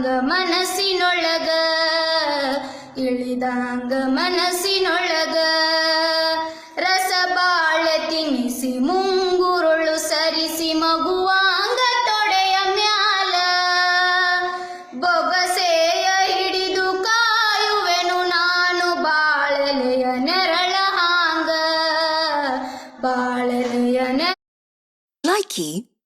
ಇಳಿದಾಂಗ ಮನಸ್ಸಿನೊಳಗ ಇಳಿದಾಂಗ ಮನಸ್ಸಿನೊಳಗ. ರಸ ಬಾಳೆ ತಿನ್ನಿಸಿ ಮುಂಗುರುಳು ಸರಿಸಿ ಮಗುವಾಂಗ ತೊಡೆಯ ಮ್ಯಾಲ. ಬೊಗಸೆಯ ಹಿಡಿದು ಕಾಯುವೆನು ನಾನು ಬಾಳೆಲೆಯ ನೆರಳ ಹಾಂಗ. ಬಾಳೆಲೆಯ ನೆರ Likey.